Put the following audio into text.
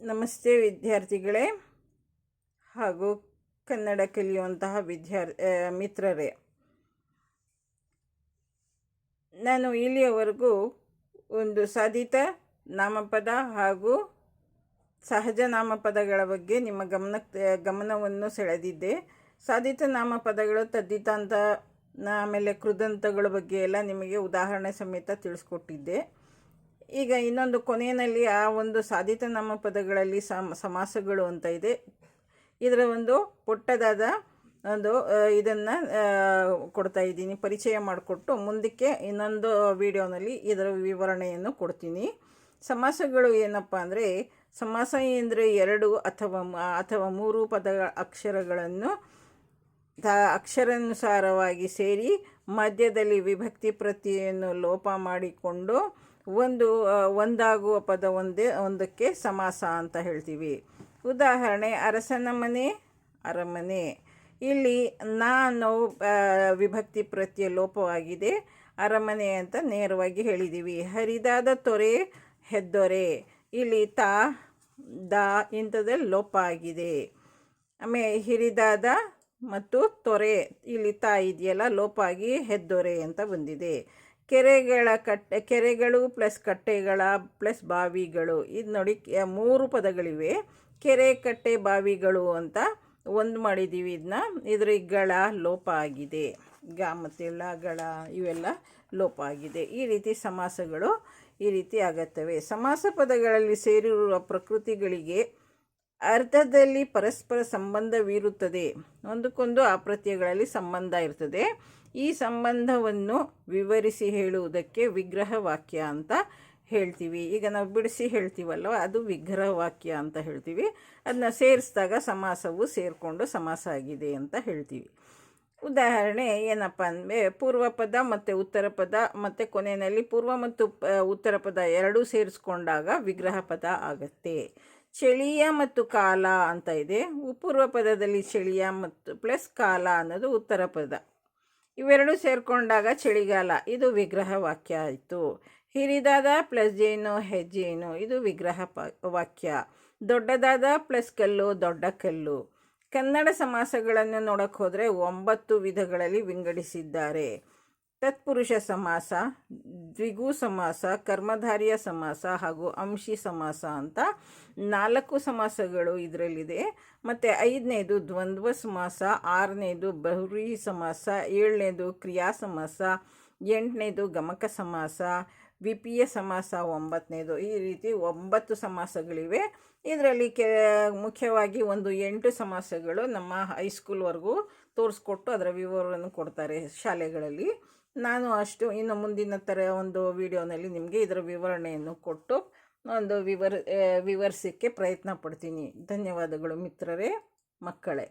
ನಮಸ್ತೆ ವಿದ್ಯಾರ್ಥಿಗಳೇ ಹಾಗೂ ಕನ್ನಡ ಕಲಿಯುವಂತಹ ವಿದ್ಯಾರ್ ಮಿತ್ರರೇ. ನಾನು ಇಲ್ಲಿಯವರೆಗೂ ಒಂದು ಸಾಧಿತ ನಾಮಪದ ಹಾಗೂ ಸಹಜ ನಾಮಪದಗಳ ಬಗ್ಗೆ ನಿಮ್ಮ ಗಮನಕ್ಕೆ ಗಮನವನ್ನು ಸೆಳೆದಿದ್ದೆ. ಸಾಧಿತ ನಾಮಪದಗಳು ತದ್ದಿತಾಂತ ಆಮೇಲೆ ಕೃದಂತಗಳ ಬಗ್ಗೆ ಎಲ್ಲ ನಿಮಗೆ ಉದಾಹರಣೆ ಸಮೇತ ತಿಳಿಸ್ಕೊಟ್ಟಿದ್ದೆ. ಈಗ ಇನ್ನೊಂದು ಕೊನೆಯಲ್ಲಿ ಆ ಒಂದು ಸಾಧಿತ ನಾಮಪದಗಳಲ್ಲಿ ಸಮ, ಸಮಾಸಗಳು ಅಂತ ಇದೆ. ಇದರ ಒಂದು ಪುಟ್ಟದಾದ ಒಂದು ಇದನ್ನು ಕೊಡ್ತಾ ಇದ್ದೀನಿ. ಪರಿಚಯ ಮಾಡಿಕೊಟ್ಟು ಮುಂದಕ್ಕೆ ಇನ್ನೊಂದು ವಿಡಿಯೋನಲ್ಲಿ ಇದರ ವಿವರಣೆಯನ್ನು ಕೊಡ್ತೀನಿ. ಸಮಾಸಗಳು ಏನಪ್ಪ ಅಂದರೆ ಸಮಾಸ ಎಂದರೆ ಎರಡು ಅಥವಾ ಅಥವಾ ಮೂರು ಪದ ಅಕ್ಷರಗಳನ್ನು ಅಕ್ಷರಾನುಸಾರವಾಗಿ ಸೇರಿ ಮಧ್ಯದಲ್ಲಿ ವಿಭಕ್ತಿ ಪ್ರತಿಯನ್ನು ಲೋಪ ಮಾಡಿಕೊಂಡು ಒಂದು ಒಂದಾಗುವ ಪದ ಒಂದೇ, ಒಂದಕ್ಕೆ ಸಮಾಸ ಅಂತ ಹೇಳ್ತೀವಿ. ಉದಾಹರಣೆ, ಅರಸನ ಮನೆ, ಅರಮನೆ. ಇಲ್ಲಿ ನಾನು ವಿಭಕ್ತಿ ಪ್ರತ್ಯಯ ಲೋಪವಾಗಿದೆ. ಅರಮನೆ ಅಂತ ನೇರವಾಗಿ ಹೇಳಿದ್ದೀವಿ ಹರಿದಾದ ತೊರೆ, ಹೆದ್ದೊರೆ. ಇಲ್ಲಿ ತಾ, ದ ಇಂಥದ್ದಲ್ಲಿ ಲೋಪ ಆಗಿದೆ. ಆಮೇಲೆ ಹಿರಿದಾದ ಮತ್ತು ತೊರೆ ಇಲ್ಲಿ ತಾ ಇದೆಯಲ್ಲ ಲೋಪ ಆಗಿ ಹೆದ್ದೊರೆ ಅಂತ ಬಂದಿದೆ. ಕೆರೆಗಳ ಕಟ್ಟೆ, ಕೆರೆಗಳು ಪ್ಲಸ್ ಕಟ್ಟೆಗಳ ಪ್ಲಸ್ ಬಾವಿಗಳು. ಇದು ನೋಡಿ ಮೂರು ಪದಗಳಿವೆ. ಕೆರೆ, ಕಟ್ಟೆ, ಬಾವಿಗಳು ಅಂತ ಒಂದು ಮಾಡಿದ್ದೀವಿ ಇದನ್ನ ಇದ್ರ ಗಳ ಲೋಪ ಆಗಿದೆ. ಗ ಗಳ ಇವೆಲ್ಲ ಲೋಪ ಆಗಿದೆ. ಈ ರೀತಿ ಸಮಾಸಗಳು ಈ ರೀತಿ ಆಗುತ್ತವೆ. ಸಮಾಸ ಪದಗಳಲ್ಲಿ ಸೇರಿರುವ ಪ್ರಕೃತಿಗಳಿಗೆ ಅರ್ಥದಲ್ಲಿ ಪರಸ್ಪರ ಸಂಬಂಧವಿರುತ್ತದೆ ಒಂದಕ್ಕೊಂದು ಅಪ್ರತ್ಯಗಳಲ್ಲಿ ಸಂಬಂಧ ಇರ್ತದೆ. ಈ ಸಂಬಂಧವನ್ನು ವಿವರಿಸಿ ಹೇಳುವುದಕ್ಕೆ ವಿಗ್ರಹ ವಾಕ್ಯ ಅಂತ ಹೇಳ್ತೀವಿ. ಈಗ ನಾವು ಬಿಡಿಸಿ ಹೇಳ್ತೀವಲ್ವ? ಅದು ವಿಗ್ರಹ ವಾಕ್ಯ ಅಂತ ಹೇಳ್ತೀವಿ. ಅದನ್ನ ಸೇರಿಸಿದಾಗ ಸಮಾಸವು ಸೇರಿಕೊಂಡು ಸಮಾಸ ಆಗಿದೆ ಅಂತ ಹೇಳ್ತೀವಿ. ಉದಾಹರಣೆ ಏನಪ್ಪ ಅಂದರೆ, ಪೂರ್ವ ಪದ ಮತ್ತು ಉತ್ತರ ಪದ ಮತ್ತು ಕೊನೆಯಲ್ಲಿ ಪೂರ್ವ ಮತ್ತು, ಉತ್ತರ ಪದ ಎರಡೂ ಸೇರಿಸ್ಕೊಂಡಾಗ ವಿಗ್ರಹ ಪದ ಆಗತ್ತೆ. ಚಳಿಯ ಮತ್ತು ಕಾಲ ಅಂತ ಇದೆ. ಉಪೂರ್ವ ಪೂರ್ವ ಪದದಲ್ಲಿ ಚಳಿಯ ಮತ್ತು ಪ್ಲಸ್ ಕಾಲ ಅನ್ನೋದು ಉತ್ತರ ಪದ. ಇವೆರಡು ಸೇರಿಕೊಂಡಾಗ ಚಳಿಗಾಲ, ಇದು ವಿಗ್ರಹ ವಾಕ್ಯ ಆಯಿತು. ಹಿರಿದಾದ ಪ್ಲಸ್ ಜೇನು ಹೆಜ್ಜೇನು ಇದು ವಿಗ್ರಹ ವಾಕ್ಯ. ದೊಡ್ಡದಾದ ಪ್ಲಸ್ ಕಲ್ಲು, ದೊಡ್ಡ ಕಲ್ಲು. ಕನ್ನಡ ಸಮಾಸಗಳನ್ನು ನೋಡಕ್ಕೆ ಹೋದರೆ ಒಂಬತ್ತು ವಿಧಗಳಲ್ಲಿ ವಿಂಗಡಿಸಿದ್ದಾರೆ. ತತ್ಪುರುಷ ಸಮಾಸ, ದ್ವಿಗು ಸಮಾಸ, ಕರ್ಮಧಾರಿಯ ಸಮಾಸ ಹಾಗೂ ಅಂಶಿ ಸಮಾಸ ಅಂತ ನಾಲ್ಕು ಸಮಾಸಗಳು ಇದರಲ್ಲಿದೆ. ಮತ್ತು ಐದನೇದು ದ್ವಂದ್ವ ಸಮಾಸ, ಆರನೇದು ಬಹುರಿ ಸಮಾಸ, ಏಳನೇದು ಕ್ರಿಯಾ ಸಮಾಸ, ಎಂಟನೇದು ಗಮಕ ಸಮಾಸ ವಿಪಿಯ ಸಮಾಸ, ಒಂಬತ್ತನೇದು ಈ ರೀತಿ ಒಂಬತ್ತು ಸಮಾಸಗಳಿವೆ. ಇದರಲ್ಲಿ ಕೆ, ಮುಖ್ಯವಾಗಿ ಒಂದು ಎಂಟು ಸಮಾಸಗಳು ನಮ್ಮ ಹೈಸ್ಕೂಲ್ವರೆಗೂ ತೋರಿಸ್ಕೊಟ್ಟು ಅದರ ವಿವರವನ್ನು ಕೊಡ್ತಾರೆ ಶಾಲೆಗಳಲ್ಲಿ. ನಾನು ಅಷ್ಟು ಇನ್ನು ಮುಂದಿನ ಥರ ಒಂದು ವಿಡಿಯೋನಲ್ಲಿ ನಿಮಗೆ ಇದರ ವಿವರಣೆಯನ್ನು ಕೊಟ್ಟು ಒಂದು ವಿವರ ವಿವರಿಸಕ್ಕೆ ಪ್ರಯತ್ನ ಪಡ್ತೀನಿ. ಧನ್ಯವಾದಗಳು ಮಿತ್ರರೇ, ಮಕ್ಕಳೇ.